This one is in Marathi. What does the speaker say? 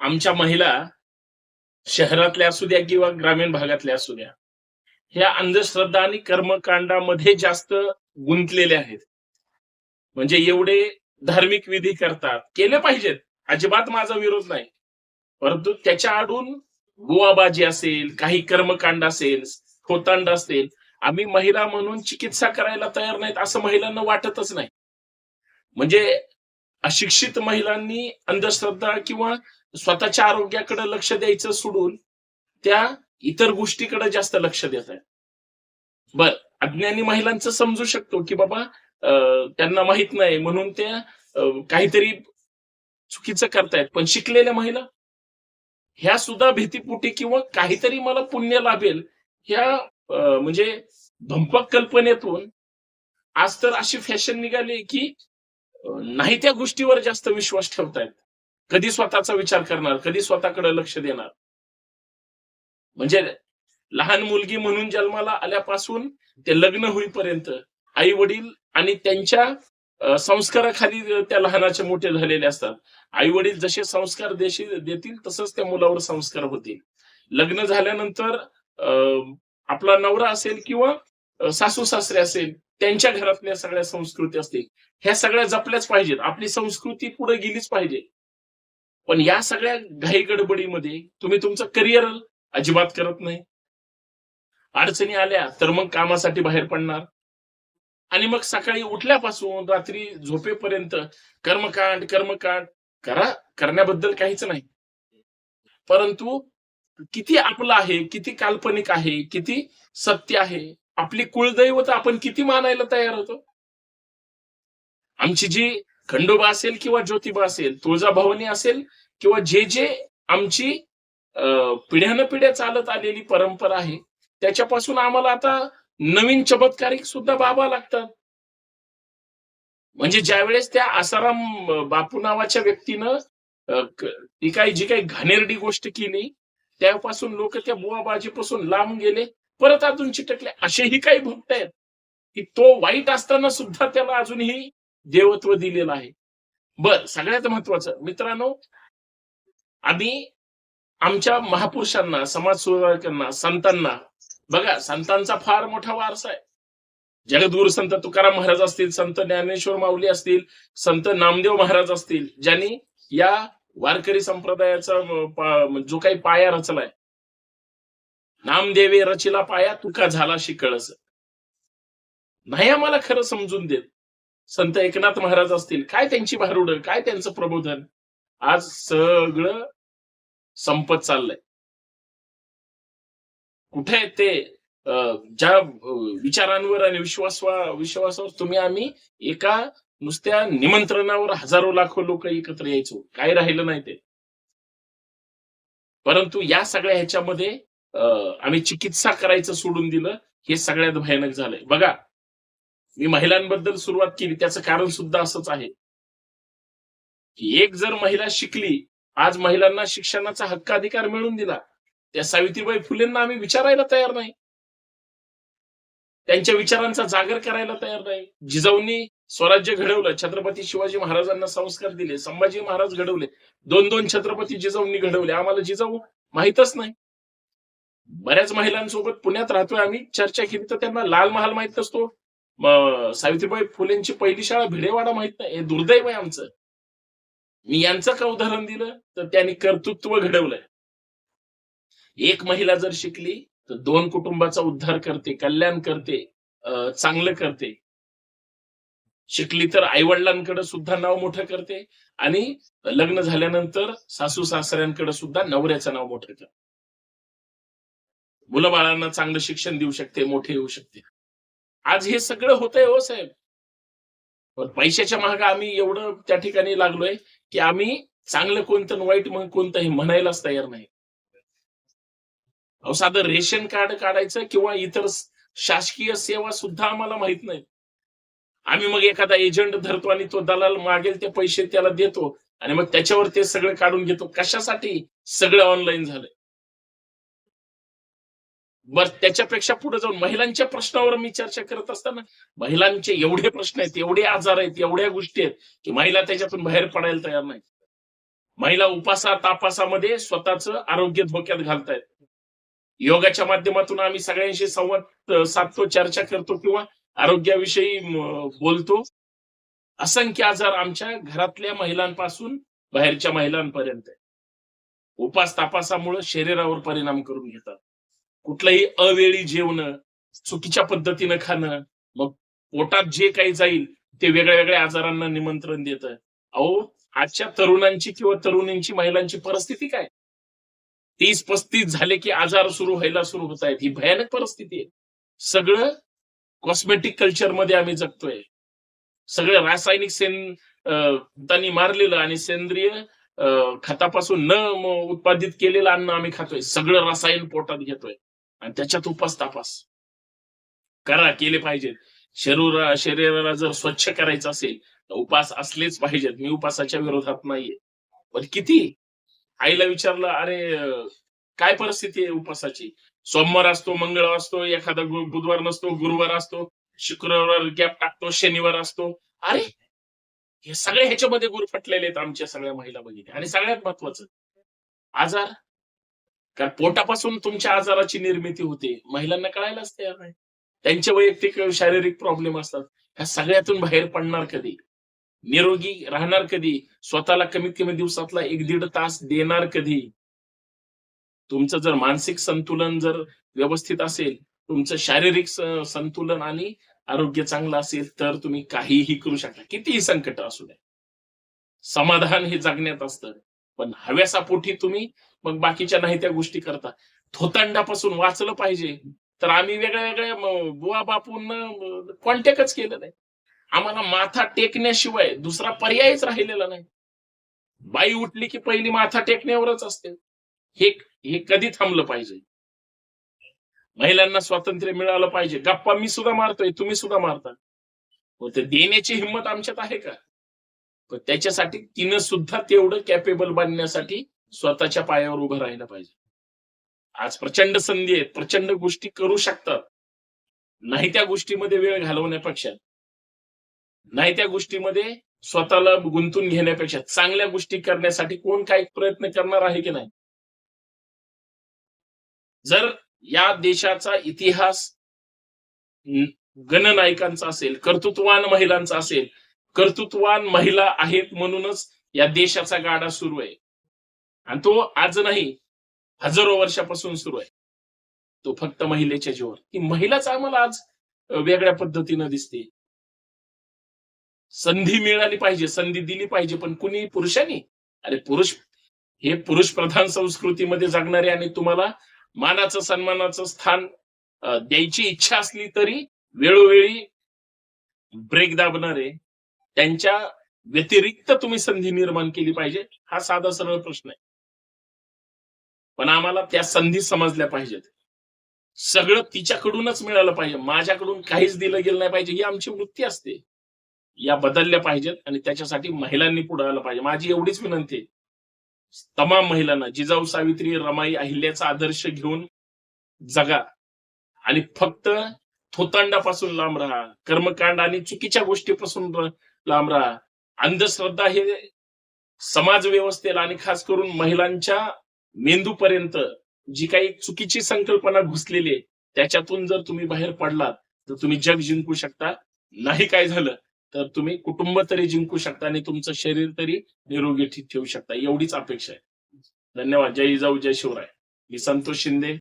आमच्या महिला शहरातल्या असू द्या किंवा ग्रामीण भागातल्या असू द्या ह्या अंधश्रद्धा आणि कर्मकांडामध्ये जास्त गुंतलेल्या आहेत. म्हणजे एवढे धार्मिक विधी करतात. केले पाहिजेत. अजिबात माझा विरोध नाही. परंतु त्याच्या आडून गोवाबाजी असेल काही कर्मकांड असेल होतांड असेल आम्ही महिला म्हणून चिकित्सा करायला तयार नाहीत असं महिलांना वाटतच नाही. म्हणजे अशिक्षित महिलांनी अंधश्रद्धा किंवा स्वतःच्या आरोग्याकडे लक्ष द्यायचं सोडून त्या इतर गोष्टीकडे जास्त लक्ष देत आहेत. बर अज्ञानी महिलांचं समजू शकतो की बाबा अं, त्यांना माहीत नाही म्हणून त्या काहीतरी चुकीचं करतायत. पण शिकलेल्या महिला ह्या सुद्धा भीतीपोटी किंवा काहीतरी मला पुण्य लाभेल ह्या म्हणजे भंपक कल्पनेतून आज तर अशी फॅशन निघाली की नाही त्या गोष्टीवर जास्त विश्वास ठेवतायत. कधी स्वतःचा विचार करणार कधी स्वतःकडे लक्ष देणार? म्हणजे लहान मुलगी म्हणून जन्माला आल्यापासून ते लग्न होईपर्यंत आई वडील आणि त्यांच्या संस्काराखाली त्या लहानाचे मोठे झालेले असतात. आई वडील जसे संस्कार देशी देतील तसंच त्या मुलावर संस्कार होतील. लग्न झाल्यानंतर अं, आपला नवरा असेल किंवा सासू सासरे असेल त्यांच्या घरातल्या सगळ्या संस्कृती असतील. ह्या सगळ्या जपल्याच पाहिजेत. आपली संस्कृती पुढे गेलीच पाहिजे. पण या सगळ्या घाई गडबडीमध्ये तुम्ही तुमचं करिअर अजिबात करत नाही. अडचणी आल्या तर मग कामासाठी बाहेर पडणार. आणि मग सकाळी उठल्यापासून रात्री झोपेपर्यंत कर्मकांड कर्मकांड करा करण्याबद्दल काहीच नाही. परंतु किती आपलं आहे किती काल्पनिक आहे किती सत्य आहे आपली कुळदैवत आपण किती मानायला तयार होतो? आमची जी खंडोबा असेल किंवा ज्योतिबा असेल तुळजाभवानी असेल किंवा जे जे आमची पिढ्यानं पिढ्या चालत आलेली परंपरा आहे त्याच्यापासून आम्हाला आता नवीन चमत्कारिक सुद्धा बाबा लागतात. म्हणजे ज्यावेळेस त्या आसाराम बापू नावाच्या व्यक्तीनं ती काही जी काही घाणेरडी गोष्ट केली त्यापासून लोक त्या बुवाबाजीपासून लांब गेले परत अजून चिटकले असेही काही भक्त आहेत की तो वाईट असताना सुद्धा त्याला अजूनही देवत्व दिलेलं आहे. बर सगळ्यात महत्वाचं मित्रांनो आम्ही आमच्या महापुरुषांना समाज सुधारकांना संतांना बघा संतांचा फार मोठा वारसा आहे. जगद्गुरु संत तुकाराम महाराज असतील संत ज्ञानेश्वर माऊली असतील संत नामदेव महाराज असतील ज्यांनी या वारकरी संप्रदायाचा जो काही पाया रचलाय. नामदेवे रचिला पाया तुका झाला शिकळस. नाही आम्हाला खरं समजून देत. संत एकनाथ महाराज असतील काय त्यांची भारुड काय त्यांचं प्रबोधन? आज सगळं संपत चाललंय. कुठे ते? अं, ज्या विचारांवर आणि विश्वासवा विश्वासावर तुम्ही आम्ही एका नुसत्या निमंत्रणावर हजारो लाखो लोक एकत्र यायचो. काय राहिलं नाही ते. परंतु या सगळ्या ह्याच्यामध्ये आम्ही चिकित्सा करायचं सोडून दिलं हे सगळ्यात भयानक झालंय. बघा मी महिलांबद्दल सुरुवात केली. त्याचं कारण सुद्धा असंच आहे. की एक जर महिला शिकली आज महिलांना शिक्षणाचा हक्क अधिकार मिळवून दिला त्या सावित्रीबाई फुलेंना आम्ही विचारायला तयार नाही. त्यांच्या विचारांचा जागर करायला तयार नाही. जिजाऊंनी स्वराज्य घडवलं. छत्रपती शिवाजी महाराजांना संस्कार दिले. संभाजी महाराज घडवले. दोन दोन छत्रपती जिजाऊंनी घडवले. आम्हाला जिजाऊ माहीतच नाही. बऱ्याच महिलांसोबत पुण्यात राहतोय आम्ही. चर्चा केली तर त्यांना लाल महाल माहीत नसतो. सावित्रीबाई फुलेंची पहिली शाळा भिडेवाडा माहीत नाही. हे दुर्दैव आहे आमचं. मी यांचं का उदाहरण दिलं? तर त्यांनी कर्तृत्व घडवलंय. एक महिला जर शिकली तर दोन कुटुंबाचा उद्धार करते कल्याण करते चांगलं करते. शिकली तर आईवडिलांकडे सुद्धा नाव मोठं करते आणि लग्न झाल्यानंतर सासू सासऱ्यांकडे सुद्धा नवऱ्याचं नाव मोठं करते. मुलं बाळांना चांगलं शिक्षण देऊ शकते मोठे होऊ शकते. आज हे सगळं होतंय हो साहेब. पण पैशाच्या महाग आम्ही एवढं त्या ठिकाणी लागलोय की आम्ही चांगलं कोणतं वाईट मग कोणतं हे म्हणायलाच तयार नाही. अहो साधं रेशन कार्ड काढायचं किंवा इतर शासकीय सेवा सुद्धा आम्हाला माहीत नाही. आम्ही मग एखादा एजंट धरतो आणि तो दलाल मागेल ते पैसे त्याला देतो आणि मग त्याच्यावर ते सगळं काढून घेतो. कशासाठी? सगळं ऑनलाईन झालंय. बर त्याच्यापेक्षा पुढे जाऊन महिलांच्या प्रश्नावर मी चर्चा करत असताना महिलांचे एवढे प्रश्न आहेत एवढे आजार आहेत एवढ्या गोष्टी आहेत की महिला त्याच्यातून बाहेर पडायला तयार नाही महिला उपासा तापासामध्ये स्वतःच आरोग्य धोक्यात घालतायत. योगाच्या माध्यमातून आम्ही सगळ्यांशी संवाद साधतो चर्चा करतो किंवा आरोग्याविषयी बोलतो. असंख्य आजार आमच्या घरातल्या महिलांपासून बाहेरच्या महिलांपर्यंत आहे. उपास तापासामुळे शरीरावर परिणाम करून घेतात. कुठलंही अवेळी जेवणं चुकीच्या पद्धतीनं खाणं मग पोटात जे काही जाईल ते वेगळ्या वेगळ्या आजारांना निमंत्रण देत. अहो आजच्या तरुणांची किंवा तरुणींची महिलांची परिस्थिती काय? तीस पस्तीस झाले की आजार सुरू व्हायला सुरू होत आहेत. ही भयानक परिस्थिती आहे. सगळं कॉस्मेटिक कल्चरमध्ये आम्ही जगतोय. सगळं रासायनिक सेन त्यांनी मारलेलं आणि सेंद्रिय खतापासून न उत्पादित केलेलं अन्न आम्ही खातोय. सगळं रसायन पोटात घेतोय. आणि त्याच्यात उपास तापास. करा केले पाहिजेत शरीरा शरीराला जर स्वच्छ करायचं असेल तर उपास असलेच पाहिजेत. मी उपासाच्या विरोधात नाहीये. पण किती? आईला विचारलं अरे काय परिस्थिती आहे उपासाची? सोमवार असतो मंगळवार असतो एखादा बुधवार नसतो गुरुवार असतो शुक्रवार गॅप टाकतो शनिवार असतो. अरे हे सगळे ह्याच्यामध्ये गुरफटलेले आहेत आमच्या सगळ्या महिला भगिनी आणि सगळ्यात महत्वाचं आजार कारण पोटापासून तुमच्या आजाराची निर्मिती होते. महिलांना कळायलाच तयार नाही त्यांचे वैयक्तिक शारीरिक प्रॉब्लेम असतात. ह्या सगळ्यातून बाहेर पडणार कधी? निरोगी राहणार कधी? स्वतःला कमीत कमी दिवसातला एक दीड तास देणार कधी? तुमचं जर मानसिक संतुलन जर व्यवस्थित असेल तुमचं शारीरिक संतुलन आणि आरोग्य चांगलं असेल तर तुम्ही काहीही करू शकता. कितीही संकट असू द्या. समाधान हे जगण्यात असतं. पण हव्यासापोटी तुम्ही मग बाकीच्या नाही त्या गोष्टी करता. थोतांडापासून वाचलं पाहिजे. तर आम्ही वेगळ्या वेगळ्या बुवा बापूंना कॉन्टॅक्टच केलं नाही. आम्हाला माथा टेकण्याशिवाय दुसरा पर्यायच राहिलेला नाही. बाई उठली की पहिली माथा टेकण्यावरच असते. हे हे कधी थांबलं पाहिजे? महिलांना स्वातंत्र्य मिळालं पाहिजे. गप्पा मी सुद्धा मारतोय तुम्ही सुद्धा मारता. ते देण्याची हिंमत आमच्यात आहे का? त्याच्यासाठी तिनं सुद्धा तेवढं कॅपेबल बनण्यासाठी स्वतःच्या पायावर उभं राहिलं पाहिजे. आज प्रचंड संधी आहेत प्रचंड गोष्टी करू शकतात. नाही त्या गोष्टीमध्ये वेळ घालवण्यापेक्षा नाही त्या गोष्टीमध्ये स्वतःला गुंतून घेण्यापेक्षा चांगल्या गोष्टी करण्यासाठी कोण काही प्रयत्न करणार आहे की नाही? जर या देशाचा इतिहास गणनायकांचा असेल कर्तृत्ववान महिलांचा असेल कर्तृत्ववान महिला आहेत म्हणूनच या देशाचा गाडा सुरू आहे. आणि तो आज नाही हजारो वर्षापासून सुरू आहे. तो फक्त महिलेच्या जीवन ही महिलाच आम्हाला आज वेगळ्या पद्धतीनं दिसते. संधी मिळाली पाहिजे संधी दिली पाहिजे पण कुणी पुरुषांनी अरे पुरुष हे पुरुष प्रधान संस्कृतीमध्ये जगणारे आणि तुम्हाला मानाचं सन्मानाचं स्थान द्यायची इच्छा असली तरी वेळोवेळी ब्रेक दाबणारे त्यांच्या व्यतिरिक्त तुम्ही संधी निर्माण केली पाहिजे हा साधा सरळ प्रश्न आहे. पण आम्हाला त्या संधी समजल्या पाहिजेत. सगळं तिच्याकडूनच मिळालं पाहिजे. माझ्याकडून काहीच दिलं गेलं नाही पाहिजे. ही आमची वृत्ती असते. या बदलल्या पाहिजेत आणि त्याच्यासाठी महिलांनी पुढे आलं पाहिजे. माझी एवढीच विनंती आहे. तमाम महिलांना जिजाऊ सावित्री रमाई अहिल्याचा आदर्श घेऊन जगा. आणि फक्त थोतांडापासून लांब राहा. कर्मकांड आणि चुकीच्या गोष्टीपासून लांब राहा अंधश्रद्धा हे समाज व्यवस्थेला आणि खास करून महिलांच्या मेंदूपर्यंत जी काही चुकीची संकल्पना घुसलेली आहे त्याच्यातून जर तुम्ही बाहेर पडलात तर तुम्ही जग जिंकू शकता. नाही काय झालं तर तुम्ही कुटुंब तरी जिंकू शकता आणि तुमचं शरीर तरी निरोगी ठेवू शकता. एवढीच अपेक्षा आहे. धन्यवाद. जय जाऊ जय शिवराय. मी संतोष शिंदे.